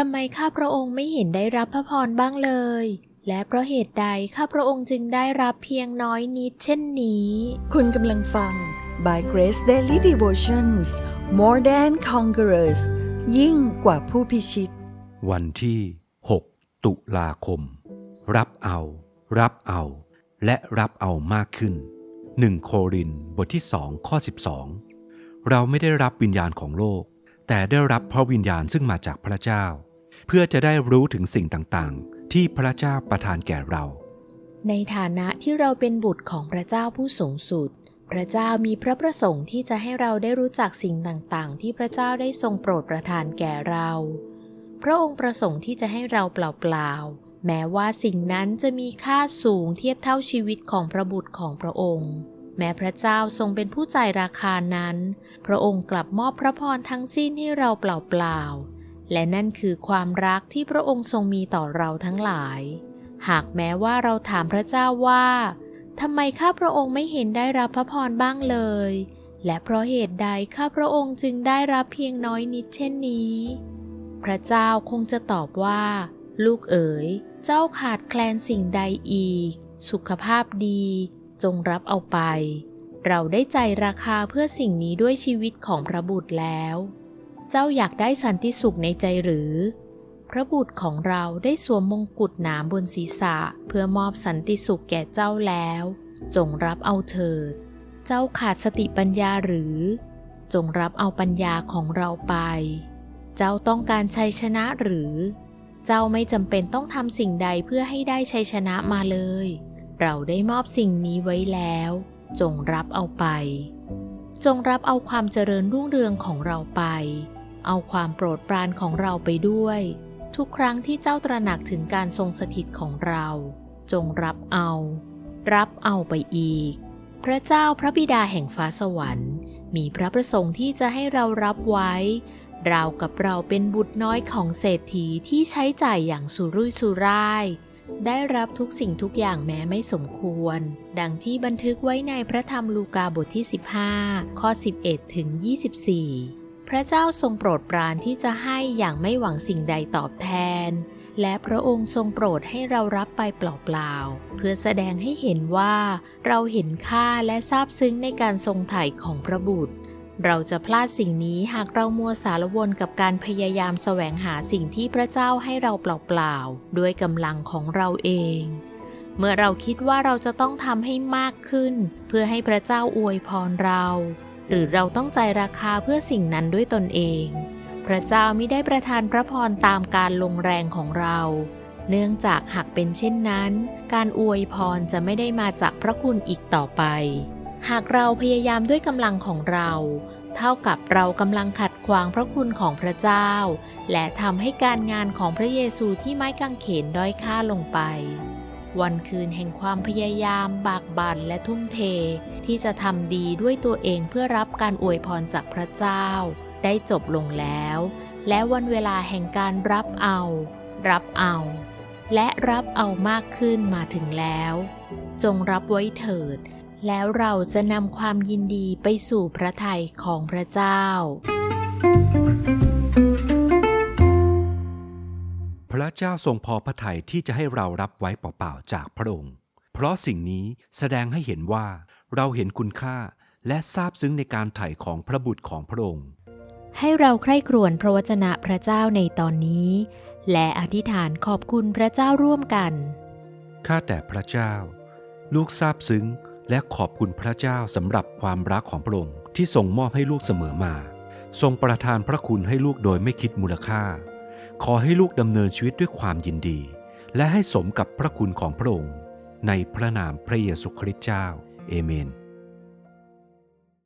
ทำไมข้าพระองค์ไม่เห็นได้รับพระพรบ้างเลย และเพราะเหตุใดข้าพระองค์จึงได้รับเพียงน้อยนิดเช่นนี้ คุณกำลังฟัง By Grace Daily Devotions More Than Conquerors ยิ่งกว่าผู้พิชิต วันที่ 6 ตุลาคม รับเอา รับเอา และรับเอามากขึ้น 1 โครินธ์บทที่ 2 ข้อ 12 เราไม่ได้รับวิญญาณของโลก แต่ได้รับพระวิญญาณซึ่งมาจากพระเจ้า เพื่อจะได้รู้ถึงสิ่งต่างๆ ที่พระเจ้าประทานแก่เรา ในฐานะที่เราเป็นบุตรของพระเจ้าผู้สูงสุด พระเจ้ามีพระประสงค์ที่จะให้เราได้รู้จักสิ่งต่างๆ ที่พระเจ้าได้ทรงโปรดประทานแก่เรา พระองค์ประสงค์ที่จะให้เราเปล่าๆ แม้ว่าสิ่งนั้นจะมีค่าสูงเทียบเท่าชีวิตของพระบุตรของพระองค์แม้พระเจ้าทรงเป็นผู้จ่ายราคานั้น พระองค์กลับมอบพระพรทั้งสิ้นให้เราเปล่าๆ และนั่นคือความรักที่พระองค์ทรงมีต่อเราทั้งหลาย หากแม้ว่าเราถามพระเจ้าว่าทำไมข้าพระองค์ไม่เห็นได้รับพระพรบ้างเลย และเพราะเหตุใดข้าพระองค์จึงได้รับเพียงน้อยนิดเช่นนี้ พระเจ้าคงจะตอบว่า ลูกเอ๋ย เจ้าขาดแคลนสิ่งใดอีก สุขภาพดี จงรับเอาไป เราได้ใจราคาเพื่อสิ่งนี้ด้วยชีวิตของพระบุตรแล้ว เจ้าอยากได้สันติสุขในใจหรือ พระบุตรของเราได้สวมมงกุฎหนามบนศีรษะ เพื่อมอบสันติสุขแก่เจ้าแล้ว จงรับเอาเถิด เจ้าขาดสติปัญญาหรือ จงรับเอาปัญญาของเราไป เจ้าต้องการชัยชนะหรือ เจ้าไม่จำเป็นต้องทำสิ่งใดเพื่อให้ได้ชัยชนะมาเลย เราได้มอบสิ่งนี้ไว้แล้ว จงรับเอาไปจงรับเอาความเจริญรุ่งเรืองของเราไป เอาความโปรดปรานของเราไปด้วย ทุกครั้งที่เจ้าตระหนักถึงการทรงสถิตของเรา จงรับเอา รับเอาไปอีก พระเจ้าพระบิดาแห่งฟ้าสวรรค์ มีพระประสงค์ที่จะให้เรารับไว้ เรากับเราเป็นบุตรน้อยของเศรษฐีที่ใช้จ่ายอย่างสุรุ่ยสุร่ายได้รับทุกสิ่งทุกอย่างแม้ไม่สมควร ดังที่บันทึกไว้ในพระธรรมลูกาบทที่ 15 ข้อ 11 ถึง 24 พระเจ้าทรงโปรดปรานที่จะให้อย่างไม่หวังสิ่งใดตอบแทน และพระองค์ทรงโปรดให้เรารับไปเปล่าๆ เพื่อแสดงให้เห็นว่าเราเห็นค่าและซาบซึ้งในการทรงไถ่ของพระบุตร เราจะพลาดสิ่งนี้หากเรามัวสารวนกับการพยายามแสวงหาสิ่งที่พระเจ้าให้เราเปล่าๆ ด้วยกำลังของเราเองเมื่อเราคิดว่าเราจะต้องทำให้มากขึ้น เพื่อให้พระเจ้าอวยพรเรา หรือเราต้องใจายราคาเพื่อสิ่งนั้นด้วยตนเอง พระเจ้ามิได้ประทานพระพรตามการลงแรงของเรา เนื่องจากหากเป็นเช่นนั้น การอวยพรจะไม่ได้มาจากพระคุณอีกต่อไป หากเราพยายามด้วยกำลังของเรา เท่ากับเรากำลังขัดขวางพระคุณของพระเจ้า และทำให้การงานของพระเยซูที่ไม้กางเขนด้อยค่าลงไป วันคืนแห่งความพยายาม บากบั่นและทุ่มเท ที่จะทำดีด้วยตัวเองเพื่อรับการอวยพรจากพระเจ้า ได้จบลงแล้ว และวันเวลาแห่งการรับเอา รับเอา และรับเอามากขึ้นมาถึงแล้ว จงรับไว้เถิด แล้วเราจะนำความยินดีไปสู่พระทัยของพระเจ้า เจ้าทรงพอพระทัยที่จะให้เรารับไว้เปล่าๆจากพระองค์ เพราะสิ่งนี้แสดงให้เห็นว่าเราเห็นคุณค่าและซาบซึ้งในการไถ่ของพระบุตรของพระองค์ ให้เราใคร่ครวญพระวจนะพระเจ้าในตอนนี้ และอธิษฐานขอบคุณพระเจ้าร่วมกัน ข้าแต่พระเจ้า ลูกซาบซึ้งและขอบคุณพระเจ้าสำหรับความรักของพระองค์ที่ทรงมอบให้ลูกเสมอมา ทรงประทานพระคุณให้ลูกโดยไม่คิดมูลค่า ขอให้ลูกดำเนินชีวิตด้วยความยินดี และให้สมกับพระคุณของพระองค์ ในพระนามพระเยซูคริสต์เจ้า เอเมน